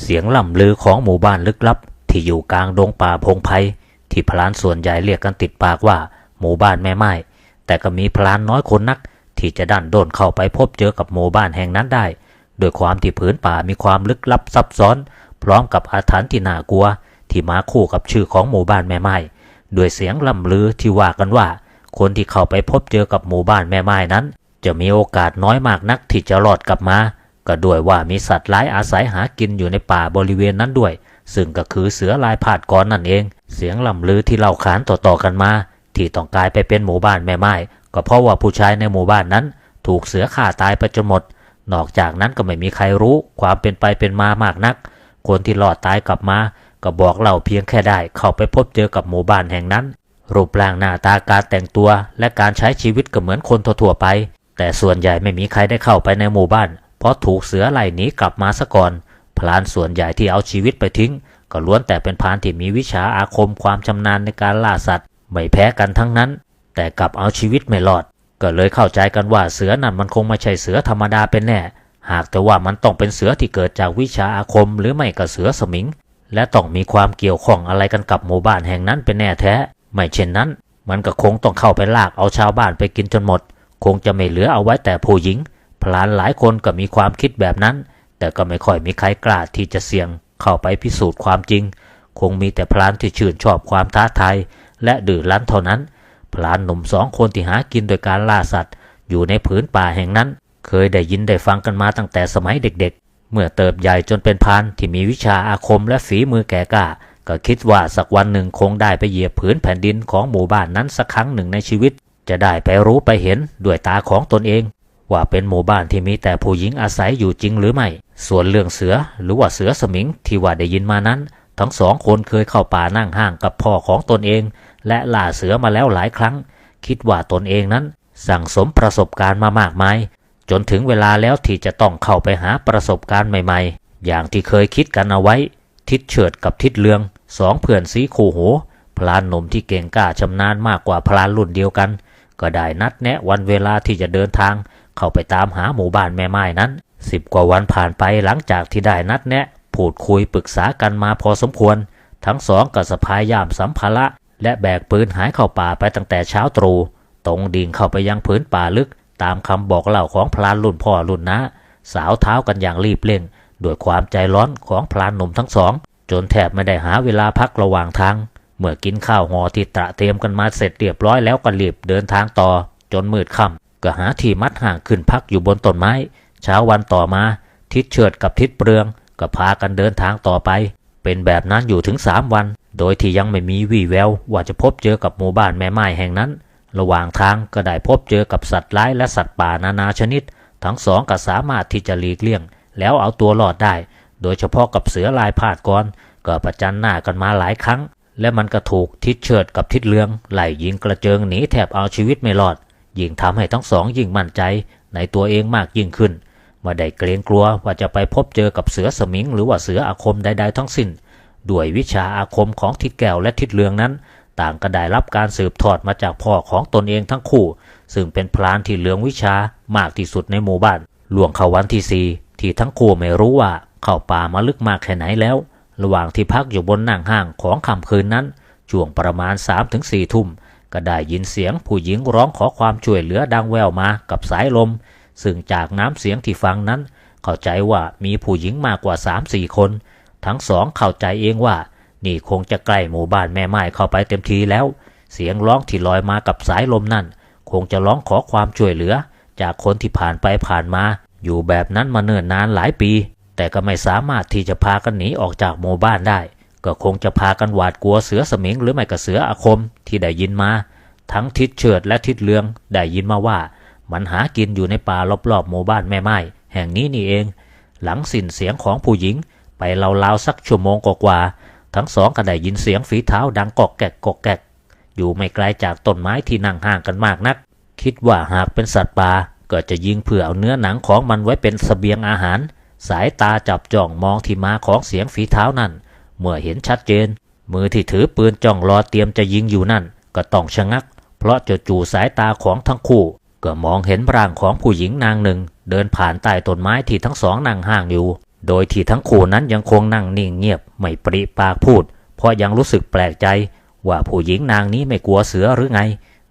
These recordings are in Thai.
เสียงล่ำลือของหมู่บ้านลึกลับ ที่อยู่กลางดงป่าพงไพรที่พลานส่วนใหญ่เรียกกันติดปากว่า หมู่บ้านแม่ไม้แต่ก็มีพลานน้อยคนนัก ที่จะดันโดนเข้าไปพบเจอกับหมู่บ้านแห่งนั้นได้ โดยความที่ผืนป่ามีความลึกลับซับซ้อน พร้อมกับอาถรรพ์ที่น่ากลัว ที่มาคู่กับชื่อของหมู่บ้านแม่ไม้ด้วยเสียงล่ำลือที่ว่ากันว่า คนที่เข้าไปพบเจอกับหมู่บ้านแม่ไม้นั้น จะมีโอกาสน้อยมากนักที่จะรอดกลับมา ก็ด้วยว่ามีสัตว์ร้ายอาศัยหากินอยู่ในป่าบริเวณนั้นด้วย ซึ่งก็คือเสือลายผาดกรนั่นเอง เสียงล่ำลือที่เล่าขานต่อๆกันมา ที่ต้องกลายไปเป็นหมู่บ้านแม่ไม้ก็เพราะว่าผู้ชายในหมู่บ้านนั้น ถูกเสือฆ่าตายไปจนหมด นอกจากนั้นก็ไม่มีใครรู้ความเป็นไปเป็นมามากนัก คนที่รอดตายกลับมา ก็บอกเล่าเพียงแค่ได้เข้าไปพบเจอกับหมู่บ้านแห่งนั้น รูปร่างหน้าตาการแต่งตัว และการใช้ชีวิตก็เหมือนคนทั่วๆไป แต่ส่วนใหญ่ไม่มีใครได้เข้าไปในหมู่บ้าน เพราะถูกเสือไล่หนีกลับมาซะก่อน พลานส่วนใหญ่ที่เอาชีวิตไปทิ้ง ก็ล้วนแต่เป็นพรานที่มีวิชาอาคมความชำนาญในการล่าสัตว์ ไม่แพ้กันทั้งนั้น แต่กลับเอาชีวิตไม่รอด ก็เลยเข้าใจกันว่าเสือนั่นมันคงไม่ใช่เสือธรรมดาเป็นแน่ หากแต่ว่ามันต้องเป็นเสือที่เกิดจากวิชาอาคมหรือไม่ก็เสือสมิง และต้องมีความเกี่ยวข้องอะไรกันกับหมู่บ้านแห่งนั้นเป็นแน่แท้ ไม่เช่นนั้น มันก็คงต้องเข้าไปลากเอาชาวบ้านไปกินจนหมด คงจะไม่เหลือเอาไว้แต่ผู้หญิง พลานหลายคนก็มีความคิดแบบนั้น แต่ก็ไม่ค่อยมีใครกล้าที่จะเสี่ยงเข้าไปพิสูจน์ความจริง คงมีแต่พลานที่ชื่นชอบความท้าทายและดื้อรั้นเท่านั้น พลานหนุ่มสองคนที่หากินโดยการล่าสัตว์ อยู่ในผืนป่าแห่งนั้น เคยได้ยินได้ฟังกันมาตั้งแต่สมัยเด็กๆ เมื่อเติบใหญ่จนเป็นพรานที่มีวิชาอาคมและฝีมือแก่กล้าก็คิดว่าสักวันหนึ่งคงได้ไปเหยียบผืนแผ่นดินของหมู่บ้านนั้นสักครั้งหนึ่งในชีวิต จะได้ไปรู้ไปเห็นด้วยตาของตนเอง ว่าเป็นหมู่บ้านที่มีแต่ผู้หญิงอาศัยอยู่จริงหรือไม่ ส่วนเรื่องเสือหรือว่าเสือสมิงที่ว่าได้ยินมานั้น ทั้งสองคนเคยเข้าป่านั่งห้างกับพ่อของตนเอง และล่าเสือมาแล้วหลายครั้ง คิดว่าตนเองนั้น สั่งสมประสบการณ์มามากมาย จนถึงเวลาแล้วที่จะต้องเข้าไปหาประสบการณ์ใหม่ ๆ อย่างที่เคยคิดกันเอาไว้ ทิดเฉิดกับทิดเลืองสองเพื่อนสีคู่หูพลานหนุ่มที่เก่งกล้าชำนาญมากกว่าพลานรุ่นเดียวกัน ก็ได้นัดแนะวันเวลาที่จะเดินทาง เข้าไปตามหาหมู่บ้านแม่ไม้นั้นสิบกว่าวันผ่านไปหลังจากที่ได้นัดแนะพูดคุยปรึกษากันมาพอสมควร ทั้งสองก็สะพายย่ามสัมภาระ และแบกปืนหายเข้าป่าไปตั้งแต่เช้าตรู่ตรงดิ่งเข้าไปยังพื้นป่าลึก ตามคำบอกเล่าของพลานรุ่นพ่อรุ่นน้าสาวเท้ากันอย่างรีบเร่งด้วยความใจร้อนของพลานหนุ่มทั้งสอง จนแทบไม่ได้หาเวลาพักระหว่างทาง เมื่อกินข้าวห่อที่ตระเตรียมกันมาเสร็จเรียบร้อยแล้วก็รีบเดินทางต่อ จนมืดค่ำ ก็หาที่มัดห่างขึ้นพักอยู่บนต้นไม้ เช้าวันต่อมา ทิศเฉิดกับทิศเปลือง ก็พากันเดินทางต่อไป เป็นแบบนั้นอยู่ถึงสามวัน โดยที่ยังไม่มีวี่แววว่าจะพบเจอกับหมู่บ้านแม่ไม้แห่งนั้น ระหว่างทางก็ได้พบเจอกับสัตว์ร้ายและสัตว์ป่านานาชนิด ทั้งสองก็สามารถที่จะหลีกเลี่ยง แล้วเอาตัวรอดได้ โดยเฉพาะกับเสือลายพาดกรก็ประจันหน้ากันมาหลายครั้ง และมันก็ถูกทิศเฉิดกับทิศเลืองไหลยิงกระเจิงหนีแทบเอาชีวิตไม่รอด ยิ่งทำให้ทั้งสองยิ่งมั่นใจในตัวเองมากยิ่งขึ้นมาได้เกรงกลัวว่าจะไปพบเจอกับเสือสมิงหรือว่าเสืออาคมใด ๆ ทั้งสิ้น ด้วยวิชาอาคมของทิศแก้วและทิศเลืองนั้น ต่างก็ได้รับการสืบทอดมาจากพ่อของตนเองทั้งคู่ ซึ่งเป็นพลานที่เลืองวิชามากที่สุดในหมู่บ้านล่วงเขาวันที่สี่ที่ทั้งคู่ไม่รู้ว่าเข้าป่ามาลึกมากแค่ไหนแล้ว ระหว่างที่พักอยู่บนนั่งห้างของค่ำคืนนั้นช่วงประมาณ3าถึงสี่ทุ่ม ก็ได้ยินเสียงผู้หญิงร้องขอความช่วยเหลือดังแววมากับสายลม ซึ่งจากน้ำเสียงที่ฟังนั้น เข้าใจว่ามีผู้หญิงมากกว่า3ามสี่คน ทั้งสองเข้าใจเองว่า นี่คงจะใกล้หมู่บ้านแม่ไม้เข้าไปเต็มทีแล้ว เสียงร้องที่ลอยมากับสายลมนั่น คงจะร้องขอความช่วยเหลือ จากคนที่ผ่านไปผ่านมา อยู่แบบนั้นมาเนิ่นนานหลายปี แต่ก็ไม่สามารถที่จะพากันหนีออกจากหมู่บ้านได้ ก็คงจะพากันหวาดกลัวเสือสมิงหรือไม่ก็เสืออาคมที่ได้ยินมา ทั้งทิศเฉิดและทิศเลืองได้ยินมาว่า มันหากินอยู่ในป่ารอบๆหมู่บ้านแม่ไม้แห่งนี้นี่เอง หลังสิ้นเสียงของผู้หญิงไปราวๆสักชั่วโมงกว่าทั้งสองก็ได้ยินเสียงฝีเท้าดังกอกแกกกอกแกก อยู่ไม่ไกลจากต้นไม้ที่นั่งห่างกันมากนัก คิดว่าหากเป็นสัตว์ป่าก็จะยิงเพื่อเอาเนื้อหนังของมันไว้เป็นเสบียงอาหาร สายตาจับจ้องมองที่มาของเสียงฝีเท้านั่น เมื่อเห็นชัดเจน มือที่ถือปืนจ้องรอเตรียมจะยิงอยู่นั่น ก็ต้องชะงัก เพราะจู่สายตาของทั้งคู่ ก็มองเห็นร่างของผู้หญิงนางหนึ่ง เดินผ่านใต้ต้นไม้ที่ทั้งสองนั่งห่างอยู่ โดยที่ทั้งคู่นั้นยังคงนั่งนิ่งเงียบไม่ปริปากพูด เพราะยังรู้สึกแปลกใจ ว่าผู้หญิงนางนี้ไม่กลัวเสือหรือไง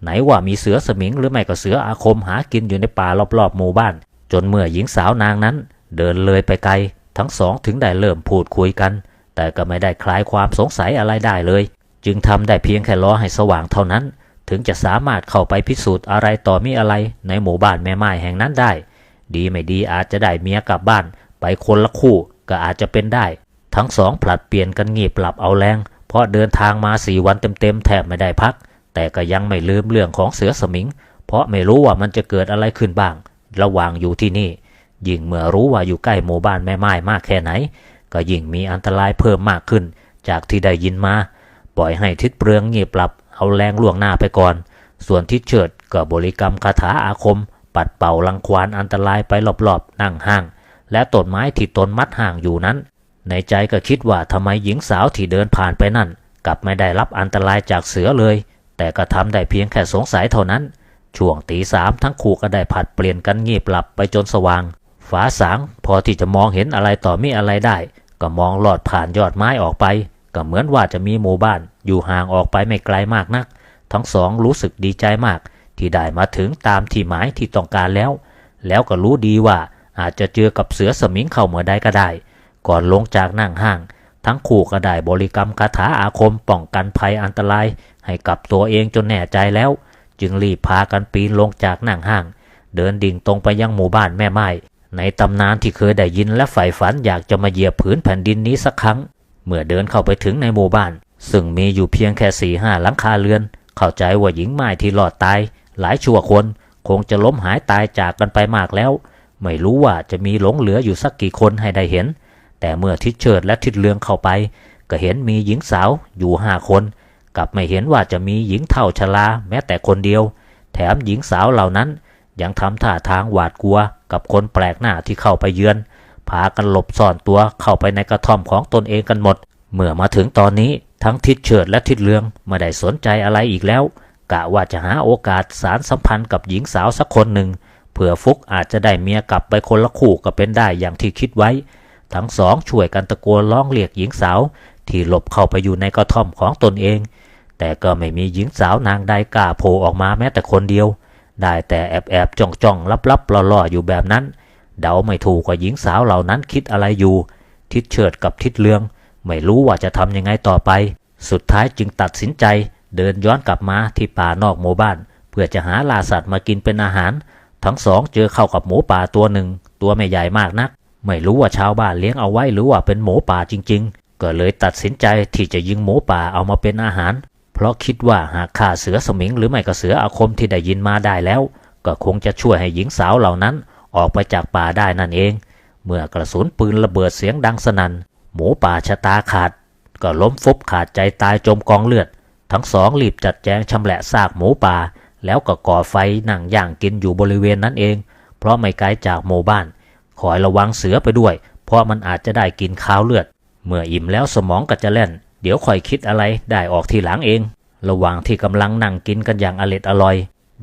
ไหนว่ามีเสือสมิงหรือไม่ก็เสืออาคมหากินอยู่ในป่ารอบๆหมู่บ้าน จนเมื่อหญิงสาวนางนั้น เดินเลยไปไกล ทั้งสองถึงได้เริ่มพูดคุยกัน แต่ก็ไม่ได้คลายความสงสัยอะไรได้เลย จึงทำได้เพียงแค่รอให้สว่างเท่านั้น ถึงจะสามารถเข้าไปพิสูจน์อะไรต่อมีอะไรในหมู่บ้านแม่ไม้แห่งนั้นได้ ดีไม่ดีอาจจะได้เมียกลับบ้าน ไปคนละคู่ก็อาจจะเป็นได้ ทั้งสองผลัดเปลี่ยนกันงีบหลับเอาแรง เพราะเดินทางมาสี่วันเต็มๆแทบไม่ได้พัก แต่ก็ยังไม่ลืมเรื่องของเสือสมิง เพราะไม่รู้ว่ามันจะเกิดอะไรขึ้นบ้าง ระหว่างอยู่ที่นี่ยิ่งเมื่อรู้ว่าอยู่ใกล้หมู่บ้านแม่ไม้มากแค่ไหน ก็ยิ่งมีอันตรายเพิ่มมากขึ้น จากที่ได้ยินมา ปล่อยให้ทิศเปลืองเงียบหลับ เอาแรงล่วงหน้าไปก่อน ส่วนทิศเฉิดก็บริกรรมคาถาอาคม ปัดเป่าลังควานอันตรายไปรอบๆ นั่งห้าง และต้นไม้ที่ตนมัดห่างอยู่นั้น ในใจก็คิดว่าทำไมหญิงสาวที่เดินผ่านไปนั่น กลับไม่ได้รับอันตรายจากเสือเลย แต่ก็ทำได้เพียงแค่สงสัยเท่านั้น ช่วงตีสามทั้งคู่ก็ได้ผัดเปลี่ยนกันเงียบหลับไปจนสว่าง ฟ้าสางพอที่จะมองเห็นอะไรต่อมีอะไรได้ ก็มองลอดผ่านยอดไม้ออกไป ก็เหมือนว่าจะมีหมู่บ้านอยู่ห่างออกไปไม่ไกลมากนัก ทั้งสองรู้สึกดีใจมาก ที่ได้มาถึงตามที่หมายที่ต้องการแล้ว แล้วก็รู้ดีว่าอาจจะเจอกับเสือสมิงเข้าเมื่อใดก็ได้ ก่อนลงจากนั่งห้าง ทั้งคู่ก็ได้บริกรรมคาถาอาคมป้องกันภัยอันตราย ให้กับตัวเองจนแน่ใจแล้ว จึงรีบพากันปีนลงจากนั่งห้าง เดินดิ่งตรงไปยังหมู่บ้านแม่ไม้ ในตำนานที่เคยได้ยินและใฝ่ฝันอยากจะมาเหยียบผืนแผ่นดินนี้สักครั้ง เมื่อเดินเข้าไปถึงในหมู่บ้าน ซึ่งมีอยู่เพียงแค่สี่ห้าหลังคาเรือน เข้าใจว่าหญิงไม้ที่รอดตาย หลายชั่วคน คงจะล้มหายตายจากกันไปมากแล้ว ไม่รู้ว่าจะมีหลงเหลืออยู่สักกี่คนให้ได้เห็น แต่เมื่อทิศเชิดและทิศเลืองเข้าไป ก็เห็นมีหญิงสาวอยู่ห้าคนกลับไม่เห็นว่าจะมีหญิงเท่าชราแม้แต่คนเดียว แถมหญิงสาวเหล่านั้น ยังทำท่าทางหวาดกลัวกับคนแปลกหน้าที่เข้าไปเยือน พากันหลบซ่อนตัวเข้าไปในกระท่อมของตนเองกันหมด เมื่อมาถึงตอนนี้ทั้งทิศเฉิดและทิศเลืองไม่ได้สนใจอะไรอีกแล้ว กะว่าจะหาโอกาสสารสัมพันธ์กับหญิงสาวสักคนหนึ่งเผื่อฟุกอาจจะได้เมียกลับไปคนละคู่ก็เป็นได้อย่างที่คิดไว้ ทั้งสองช่วยกันตะโกนร้องเรียกหญิงสาว ที่หลบเข้าไปอยู่ในกระท่อมของตนเอง แต่ก็ไม่มีหญิงสาวนางใดกล้าโผล่ออกมาแม้แต่คนเดียว ได้แต่แอบแอบจ้องจ้องลับลับล่อๆอยู่แบบนั้น เดาไม่ถูกว่าหญิงสาวเหล่านั้นคิดอะไรอยู่ ทิศเฉิดกับทิศเลือง ไม่รู้ว่าจะทำยังไงต่อไป สุดท้ายจึงตัดสินใจ เดินย้อนกลับมาที่ป่านอกหมู่บ้าน เพื่อจะหาลาสัตว์มากินเป็นอาหาร ทั้งสองเจอเข้ากับหมูป่าตัวหนึ่ง ตัวไม่ใหญ่มากนัก ไม่รู้ว่าชาวบ้านเลี้ยงเอาไว้หรือว่าเป็นหมูป่าจริง ๆ ก็เลยตัดสินใจที่จะยิงหมูป่าเอามาเป็นอาหาร เพราะคิดว่าหากฆ่าเสือสมิงหรือไม่ก็เสืออาคมที่ได้ยินมาได้แล้ว ก็คงจะช่วยให้หญิงสาวเหล่านั้นออกไปจากป่าได้นั่นเอง เมื่อกระสุนปืนระเบิดเสียงดังสนัน่นหมูป่าชะตาขาด ก็ล้มฟุบขาดใจตายจมกองเลือด ทั้งสองรีบจัดแจงชำแหละซากหมูป่า แล้วก็ก่อไฟนั่งย่างกินอยู่บริเวณนั้นเอง เพราะไม่ไกลจากหมู่บ้านคอยระวังเสือไปด้วย เพราะมันอาจจะได้กินข้าวเลือด เมื่ออิ่มแล้วสมองก็จะแล่น เดี๋ยวค่อยคิดอะไรได้ออกทีหลังเอง ระหว่างที่กำลังนั่งกินกันอย่างอร็ดอร่อย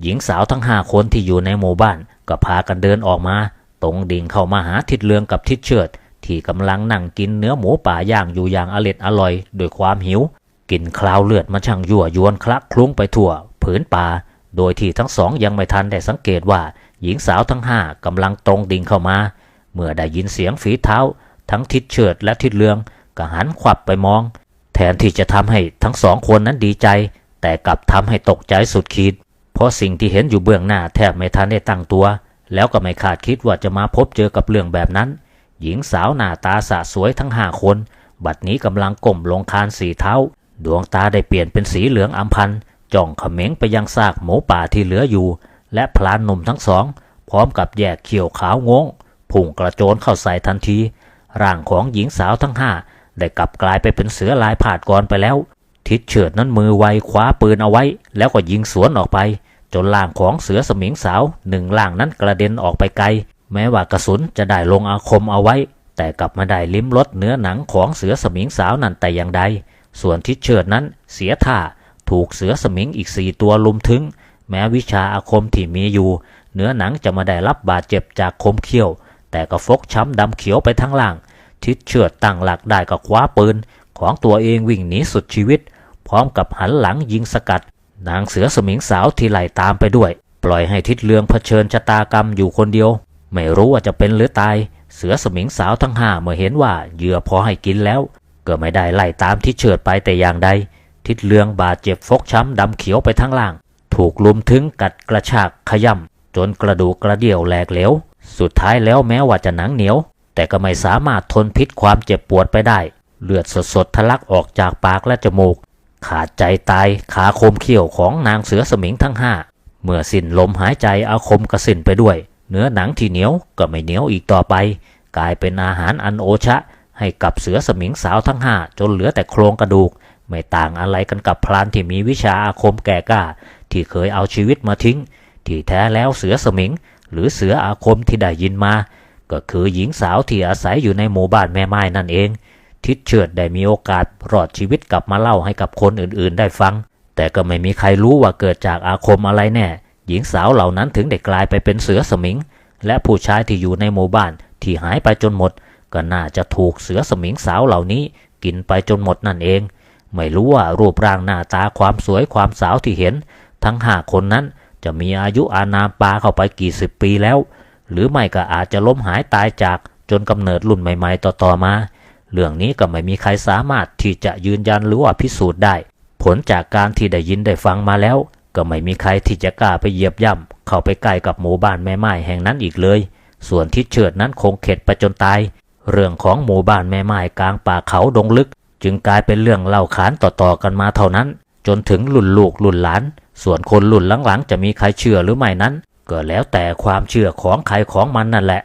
หญิงสาวทั้งห้าคนที่อยู่ในหมู่บ้าน ก็พากันเดินออกมา ตรงดิ่งเข้ามาหาทิดเลืองกับทิดเชิด ที่กำลังนั่งกินเนื้อหมูป่าย่างอยู่อย่างอร็ดอร่อยด้วยความหิวกลิ่นคลาวเลือดมันช่างยั่วยวนคละคลุ้งไปทั่วผืนป่า โดยที่ทั้งสองยังไม่ทันได้สังเกตว่า หญิงสาวทั้งห้ากำลังตรงดิ่งเข้ามา เมื่อได้ยินเสียงฝีเท้า ทั้งทิดเฉิดและทิดเลืองก็หันขวับไปมอง แทนที่จะทำให้ทั้งสองคนนั้นดีใจ แต่กลับทำให้ตกใจสุดขีด เพราะสิ่งที่เห็นอยู่เบื้องหน้าแทบไม่ทันได้ตั้งตัว แล้วก็ไม่คาดคิดว่าจะมาพบเจอกับเรื่องแบบนั้น หญิงสาวหน้าตาสะสวยทั้งห้าคน บัดนี้กำลังก้มลงคานสีเท้า ดวงตาได้เปลี่ยนเป็นสีเหลืองอัมพันจ้องเขม็งไปยังซากหมูป่าที่เหลืออยู่ และพลานหนุ่มทั้งสอง พร้อมกับแยกเขียวขาวงงพุ่งกระโจนเข้าใส่ทันที ร่างของหญิงสาวทั้งห้า ได้กลับกลายไปเป็นเสือลายผาดกรไปแล้ว ทิศเฉิดนั้นมือไวคว้าปืนเอาไว้ แล้วก็ยิงสวนออกไป จนล่างของเสือสมิงสาวหนึ่งล่างนั้นกระเด็นออกไปไกล แม้ว่ากระสุนจะได้ลงอาคมเอาไว้ แต่กลับมาได้ลิ้มรสเนื้อหนังของเสือสมิงสาวนั่นแต่อย่างใด ส่วนทิศเฉิดนั้นเสียท่าถูกเสือสมิงอีกสี่ตัวลุมถึง แม้วิชาอาคมที่มีอยู่ เนื้อหนังจะมาได้รับบาดเจ็บจากคมเขี้ยว แต่ก็ฟกช้ำดำเขียวไปทั้งล่าง ทิศเชิดตั้งหลักได้ก็คว้าปืน ของตัวเองวิ่งหนีสุดชีวิต พร้อมกับหันหลังยิงสกัด นางเสือสมิงสาวที่ไล่ตามไปด้วย ปล่อยให้ทิศเลืองเผชิญชะตากรรมอยู่คนเดียว ไม่รู้ว่าจะเป็นหรือตาย เสือสมิงสาวทั้งห้าเมื่อเห็นว่าเหยื่อพอให้กินแล้ว ก็ไม่ได้ไล่ตามทิศเชิดไปแต่อย่างใด ทิศเลืองบาดเจ็บฟกช้ำดำเขียวไปทั้งล่าง ถูกลุมถึงกัดกระชากขย่ำจนกระดูกกระเดี่ยวแหลกเหลว สุดท้ายแล้วแม้ว่าจะหนังเหนียว แต่ก็ไม่สามารถทนพิษความเจ็บปวดไปได้ เลือดสดๆทะลักออกจากปากและจมูก ขาดใจตายขาคมเขี้ยวของนางเสือสมิงทั้งห้าเมื่อสิ้นลมหายใจอาคมกระสิ้นไปด้วย เนื้อหนังที่เหนียวก็ไม่เหนียวอีกต่อไป กลายเป็นอาหารอันโอชะ ให้กับเสือสมิงสาวทั้งห้าจนเหลือแต่โครงกระดูก ไม่ต่างอะไรกันกับพรานที่มีวิชาอาคมแก่กล้า ที่เคยเอาชีวิตมาทิ้ง ที่แท้แล้วเสือสมิง หรือเสืออาคมที่ได้ยินมา ก็คือหญิงสาวที่อาศัยอยู่ในหมู่บ้านแม่ไม้นั่นเอง ทิดเชิดได้มีโอกาสรอดชีวิตกลับมาเล่าให้กับคนอื่นๆ ได้ฟัง แต่ก็ไม่มีใครรู้ว่าเกิดจากอาคมอะไรแน่ หญิงสาวเหล่านั้นถึงได้กลายไปเป็นเสือสมิง และผู้ชายที่อยู่ในหมู่บ้านที่หายไปจนหมด ก็น่าจะถูกเสือสมิงสาวเหล่านี้ กินไปจนหมดนั่นเอง ไม่รู้ว่ารูปร่างหน้าตาความสวยความสาวที่เห็น ทั้งห้าคนนั้นจะมีอายุอานามปาเข้าไปกี่สิบปีแล้ว หรือไม่ก็อาจจะล้มหายตายจากจนกำเนิดรุ่นใหม่ ๆ ต่อๆมา เรื่องนี้ก็ไม่มีใครสามารถที่จะยืนยันหรือว่าพิสูจน์ได้ ผลจากการที่ได้ยินได้ฟังมาแล้ว ก็ไม่มีใครที่จะกล้าไปเหยียบย่ำเข้าไปใกล้กับหมู่บ้านแม่ไม้แห่งนั้นอีกเลย ส่วนทิศเฉิดนั้นคงเข็ดไปจนตาย เรื่องของหมู่บ้านแม่ไม้กลางป่าเขาดงลึก จึงกลายเป็นเรื่องเล่าขานต่อๆกันมาเท่านั้น จนถึงรุ่นลูกรุ่นหลาน ส่วนคนรุ่นหลังๆจะมีใครเชื่อหรือไม่นั้น ก็แล้วแต่ความเชื่อของใครของมันนั่นแหละ